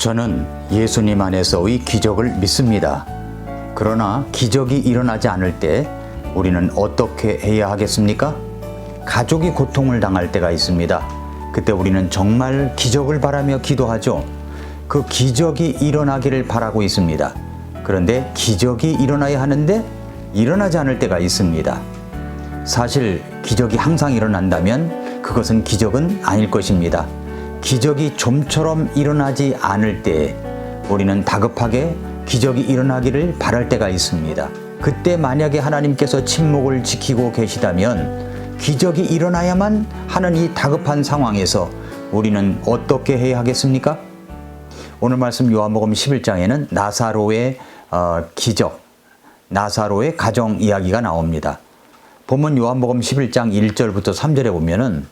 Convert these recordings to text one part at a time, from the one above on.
저는 예수님 안에서의 기적을 믿습니다. 그러나 기적이 일어나지 않을 때 우리는 어떻게 해야 하겠습니까? 가족이 고통을 당할 때가 있습니다. 그때 우리는 정말 기적을 바라며 기도하죠. 그 기적이 일어나기를 바라고 있습니다. 그런데 기적이 일어나야 하는데 일어나지 않을 때가 있습니다. 사실 기적이 항상 일어난다면 그것은 기적은 아닐 것입니다. 기적이 좀처럼 일어나지 않을 때 우리는 다급하게 기적이 일어나기를 바랄 때가 있습니다. 그때 만약에 하나님께서 침묵을 지키고 계시다면 기적이 일어나야만 하는 이 다급한 상황에서 우리는 어떻게 해야 하겠습니까? 오늘 말씀 요한복음 11장에는 나사로의 어, 기적, 나사로의 가정 이야기가 나옵니다. 본문 요한복음 11장 1절부터 3절에 보면은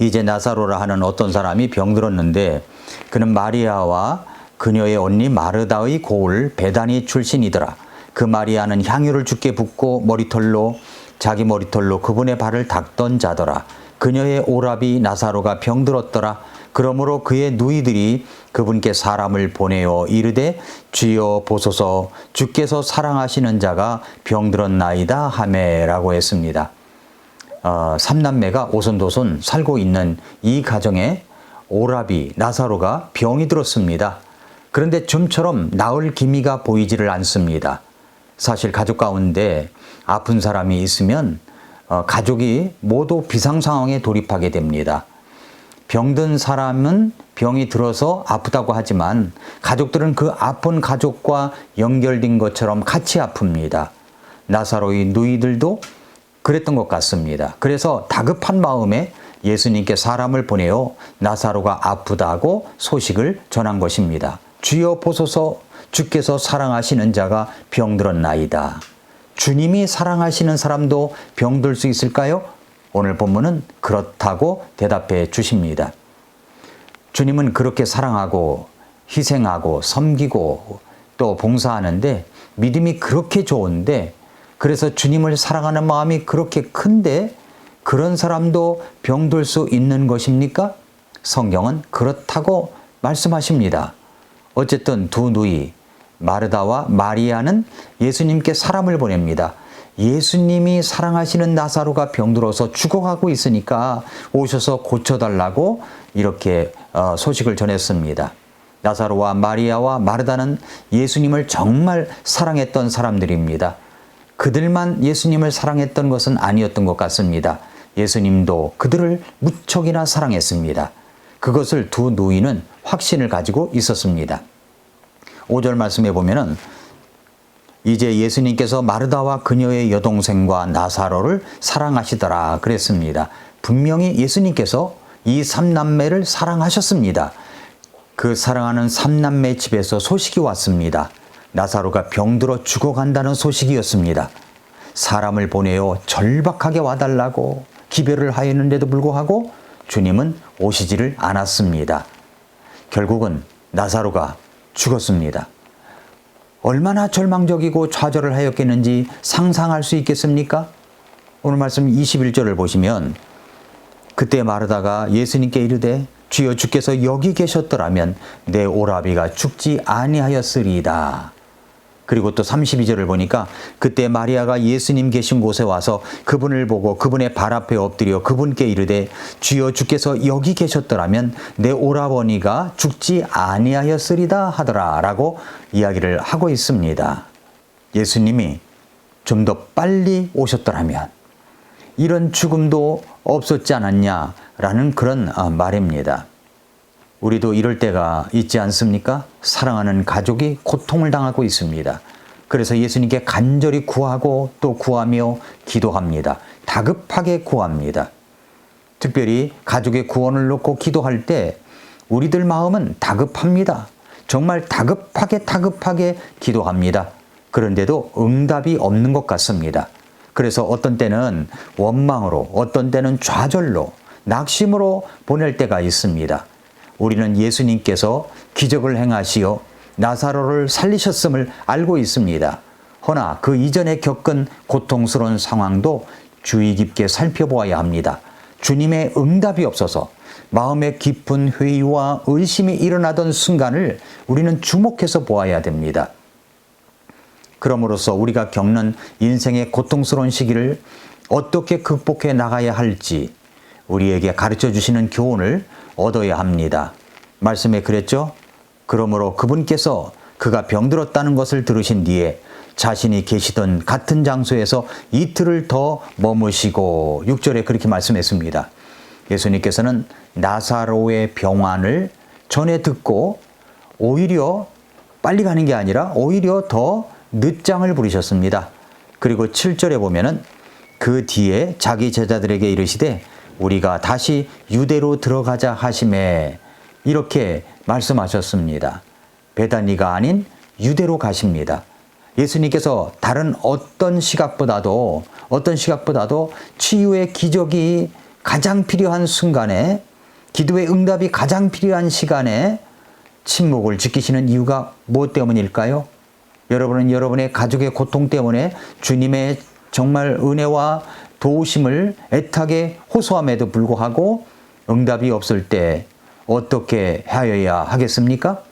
이제 나사로라 하는 어떤 사람이 병들었는데 그는 마리아와 그녀의 언니 마르다의 고을 베다니 출신이더라. 그 마리아는 향유를 주께 붓고 머리털로 자기 머리털로 그분의 발을 닦던 자더라. 그녀의 오랍이 나사로가 병들었더라. 그러므로 그의 누이들이 그분께 사람을 보내어 이르되 주여 보소서 주께서 사랑하시는 자가 병들었나이다 하매라고 했습니다. 어, 삼남매가 오손도손 살고 있는 이 가정에 오라비 나사로가 병이 들었습니다. 그런데 좀처럼 나을 기미가 보이지를 않습니다. 사실 가족 가운데 아픈 사람이 있으면 어, 가족이 모두 비상 상황에 돌입하게 됩니다. 병든 사람은 병이 들어서 아프다고 하지만 가족들은 그 아픈 가족과 연결된 것처럼 같이 아픕니다. 나사로의 누이들도 그랬던 것 같습니다. 그래서 다급한 마음에 예수님께 사람을 보내어 나사로가 아프다고 소식을 전한 것입니다. 주여 보소서 주께서 사랑하시는 자가 병들었나이다. 주님이 사랑하시는 사람도 병들 수 있을까요? 오늘 본문은 그렇다고 대답해 주십니다. 주님은 그렇게 사랑하고 희생하고 섬기고 또 봉사하는데 믿음이 그렇게 좋은데 그래서 주님을 사랑하는 마음이 그렇게 큰데 그런 사람도 병들 수 있는 것입니까? 성경은 그렇다고 말씀하십니다. 어쨌든 두 누이 마르다와 마리아는 예수님께 사람을 보냅니다. 예수님이 사랑하시는 나사로가 병들어서 죽어가고 있으니까 오셔서 고쳐달라고 이렇게 어, 소식을 전했습니다. 나사로와 마리아와 마르다는 예수님을 정말 사랑했던 사람들입니다. 그들만 예수님을 사랑했던 것은 아니었던 것 같습니다. 예수님도 그들을 무척이나 사랑했습니다. 그것을 두 누이는 확신을 가지고 있었습니다. 5절 말씀에 보면은 이제 예수님께서 마르다와 그녀의 여동생과 나사로를 사랑하시더라 그랬습니다. 분명히 예수님께서 이 삼남매를 사랑하셨습니다. 그 사랑하는 삼남매 집에서 소식이 왔습니다. 나사로가 병들어 죽어간다는 소식이었습니다. 사람을 보내어 절박하게 와달라고 기별을 하였는데도 불구하고 주님은 오시지를 않았습니다. 결국은 나사로가 죽었습니다. 얼마나 절망적이고 좌절을 하였겠는지 상상할 수 있겠습니까? 오늘 말씀 21절을 보시면 그때 마르다가 예수님께 이르되 주여 주께서 여기 계셨더라면 내 오라비가 죽지 아니하였으리이다. 그리고 또 32절을 보니까 그때 마리아가 예수님 계신 곳에 와서 그분을 보고 그분의 발 앞에 엎드려 그분께 이르되 주여 주께서 여기 계셨더라면 내 오라버니가 죽지 아니하였으리다 하더라라고 이야기를 하고 있습니다. 예수님이 좀 더 빨리 오셨더라면 이런 죽음도 없었지 않았냐라는 그런 어, 말입니다. 우리도 이럴 때가 있지 않습니까? 사랑하는 가족이 고통을 당하고 있습니다. 그래서 예수님께 간절히 구하고 또 구하며 기도합니다. 다급하게 구합니다. 특별히 가족의 구원을 놓고 기도할 때 우리들 마음은 다급합니다. 정말 다급하게 다급하게 기도합니다. 그런데도 응답이 없는 것 같습니다. 그래서 어떤 때는 원망으로, 어떤 때는 좌절로, 낙심으로 보낼 때가 있습니다. 우리는 예수님께서 기적을 행하시어 나사로를 살리셨음을 알고 있습니다. 허나 그 이전에 겪은 고통스러운 상황도 주의 깊게 살펴보아야 합니다. 주님의 응답이 없어서 마음의 깊은 회의와 의심이 일어나던 순간을 우리는 주목해서 보아야 됩니다. 그럼으로써 우리가 겪는 인생의 고통스러운 시기를 어떻게 극복해 나가야 할지 우리에게 가르쳐 주시는 교훈을 얻어야 합니다. 말씀에 그랬죠? 그러므로 그분께서 그가 병들었다는 것을 들으신 뒤에 자신이 계시던 같은 장소에서 이틀을 더 머무시고 6절에 그렇게 말씀했습니다. 예수님께서는 나사로의 병환을 전에 듣고 오히려 빨리 가는 게 아니라 오히려 더 늦장을 부리셨습니다. 그리고 7절에 보면은 그 뒤에 자기 제자들에게 이르시되 우리가 다시 유대로 들어가자 하심에 이렇게 말씀하셨습니다. 베다니가 아닌 유대로 가십니다. 예수님께서 다른 어떤 시각보다도 어떤 시각보다도 치유의 기적이 가장 필요한 순간에 기도의 응답이 가장 필요한 시간에 침묵을 지키시는 이유가 무엇 때문일까요? 여러분은 여러분의 가족의 고통 때문에 주님의 정말 은혜와 도우심을 애타게 호소함에도 불구하고 응답이 없을 때 어떻게 하여야 하겠습니까?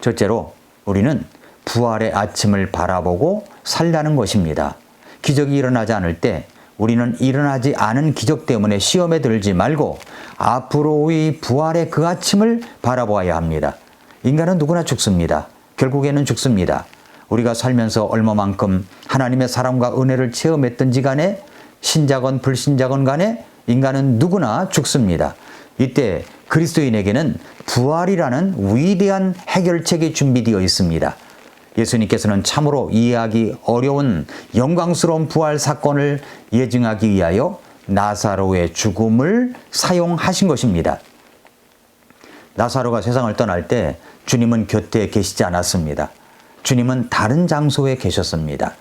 첫째로 우리는 부활의 아침을 바라보고 살라는 것입니다. 기적이 일어나지 않을 때 우리는 일어나지 않은 기적 때문에 시험에 들지 말고 앞으로의 부활의 그 아침을 바라보아야 합니다. 인간은 누구나 죽습니다. 결국에는 죽습니다. 우리가 살면서 얼마만큼 하나님의 사랑과 은혜를 체험했던지 간에 신자건 불신자건 간에 인간은 누구나 죽습니다. 이때 그리스도인에게는 부활이라는 위대한 해결책이 준비되어 있습니다. 예수님께서는 참으로 이해하기 어려운 영광스러운 부활 사건을 예증하기 위하여 나사로의 죽음을 사용하신 것입니다. 나사로가 세상을 떠날 때 주님은 곁에 계시지 않았습니다. 주님은 다른 장소에 계셨습니다.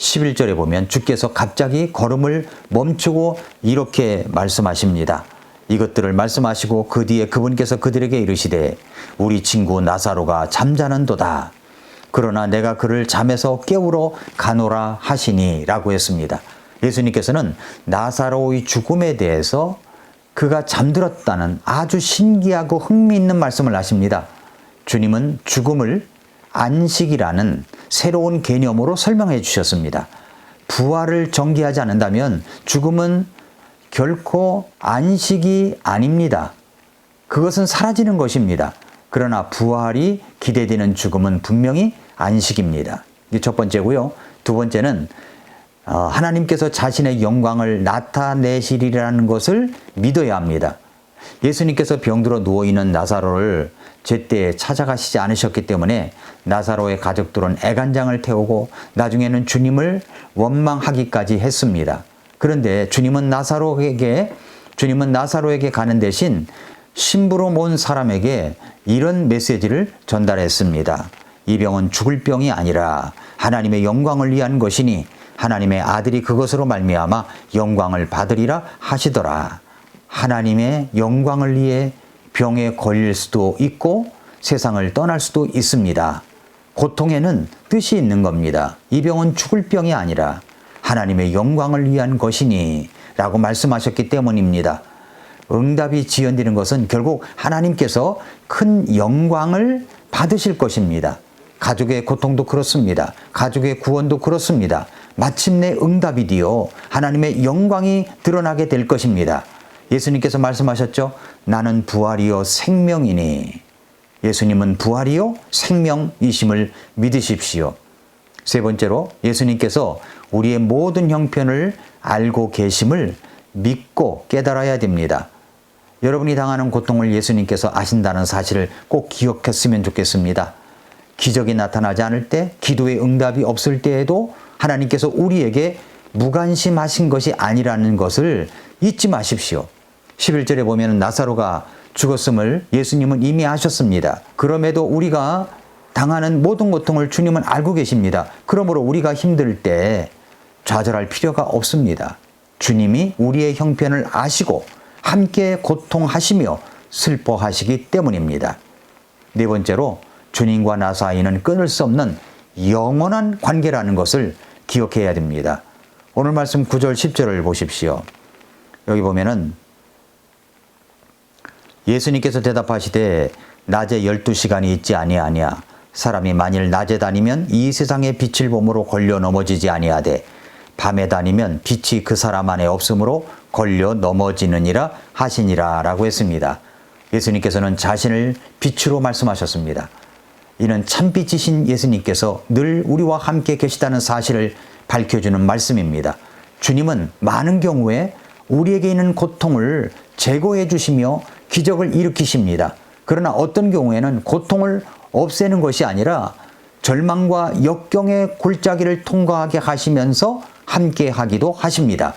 11절에 보면 주께서 갑자기 걸음을 멈추고 이렇게 말씀하십니다. 이것들을 말씀하시고 그 뒤에 그분께서 그들에게 이르시되 우리 친구 나사로가 잠자는도다. 그러나 내가 그를 잠에서 깨우러 가노라 하시니 라고 했습니다. 예수님께서는 나사로의 죽음에 대해서 그가 잠들었다는 아주 신기하고 흥미있는 말씀을 하십니다. 주님은 죽음을 안식이라는 새로운 개념으로 설명해 주셨습니다. 부활을 전개하지 않는다면 죽음은 결코 안식이 아닙니다. 그것은 사라지는 것입니다. 그러나 부활이 기대되는 죽음은 분명히 안식입니다. 이게 첫 번째고요. 두 번째는 어, 하나님께서 자신의 영광을 나타내시리라는 것을 믿어야 합니다. 예수님께서 병들어 누워 있는 나사로를 제때 찾아가시지 않으셨기 때문에 나사로의 가족들은 애간장을 태우고 나중에는 주님을 원망하기까지 했습니다. 그런데 주님은 나사로에게 주님은 나사로에게 가는 대신 심부름 온 사람에게 이런 메시지를 전달했습니다. 이 병은 죽을 병이 아니라 하나님의 영광을 위한 것이니 하나님의 아들이 그것으로 말미암아 영광을 받으리라 하시더라. 하나님의 영광을 위해 병에 걸릴 수도 있고 세상을 떠날 수도 있습니다. 고통에는 뜻이 있는 겁니다. 이 병은 죽을 병이 아니라 하나님의 영광을 위한 것이니 라고 말씀하셨기 때문입니다. 응답이 지연되는 것은 결국 하나님께서 큰 영광을 받으실 것입니다. 가족의 고통도 그렇습니다. 가족의 구원도 그렇습니다. 마침내 응답이 되어 하나님의 영광이 드러나게 될 것입니다. 예수님께서 말씀하셨죠. 나는 부활이요 생명이니. 예수님은 부활이요 생명이심을 믿으십시오. 세 번째로 예수님께서 우리의 모든 형편을 알고 계심을 믿고 깨달아야 됩니다. 여러분이 당하는 고통을 예수님께서 아신다는 사실을 꼭 기억했으면 좋겠습니다. 기적이 나타나지 않을 때, 기도의 응답이 없을 때에도 하나님께서 우리에게 무관심하신 것이 아니라는 것을 잊지 마십시오. 11절에 보면 나사로가 죽었음을 예수님은 이미 아셨습니다. 그럼에도 우리가 당하는 모든 고통을 주님은 알고 계십니다. 그러므로 우리가 힘들 때 좌절할 필요가 없습니다. 주님이 우리의 형편을 아시고 함께 고통하시며 슬퍼하시기 때문입니다. 네 번째로 주님과 나 사이는 끊을 수 없는 영원한 관계라는 것을 기억해야 됩니다. 오늘 말씀 9절 10절을 보십시오. 여기 보면은 예수님께서 대답하시되 낮에 열두 시간이 있지 아니하냐 사람이 만일 낮에 다니면 이 세상의 빛을 보므로 걸려 넘어지지 아니하되 밤에 다니면 빛이 그 사람 안에 없으므로 걸려 넘어지느니라 하시니라라고 했습니다. 예수님께서는 자신을 빛으로 말씀하셨습니다. 이는 참빛이신 예수님께서 늘 우리와 함께 계시다는 사실을 밝혀주는 말씀입니다. 주님은 많은 경우에 우리에게 있는 고통을 제거해 주시며 기적을 일으키십니다. 그러나 어떤 경우에는 고통을 없애는 것이 아니라 절망과 역경의 골짜기를 통과하게 하시면서 함께 하기도 하십니다.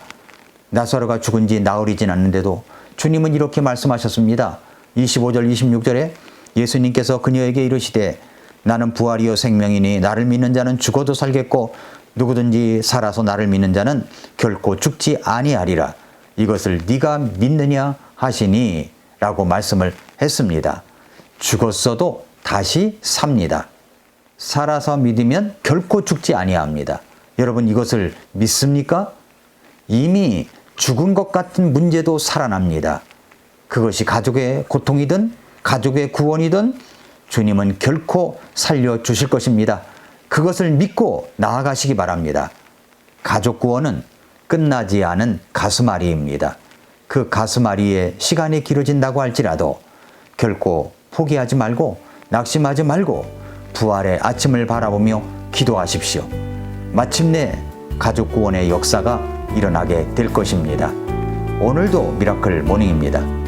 나사로가 죽은 지 나흘이 지났는데도 주님은 이렇게 말씀하셨습니다. 25절 26절에 예수님께서 그녀에게 이르시되 나는 부활이요 생명이니 나를 믿는 자는 죽어도 살겠고 누구든지 살아서 나를 믿는 자는 결코 죽지 아니하리라. 이것을 네가 믿느냐 하시니 라고 말씀을 했습니다. 죽었어도 다시 삽니다. 살아서 믿으면 결코 죽지 아니합니다. 여러분 이것을 믿습니까? 이미 죽은 것 같은 문제도 살아납니다. 그것이 가족의 고통이든 가족의 구원이든 주님은 결코 살려 주실 것입니다. 그것을 믿고 나아가시기 바랍니다. 가족 구원은 끝나지 않은 가슴앓이입니다. 그 가슴앓이에 시간이 길어진다고 할지라도 결코 포기하지 말고 낙심하지 말고 부활의 아침을 바라보며 기도하십시오. 마침내 가족 구원의 역사가 일어나게 될 것입니다. 오늘도 미라클 모닝입니다.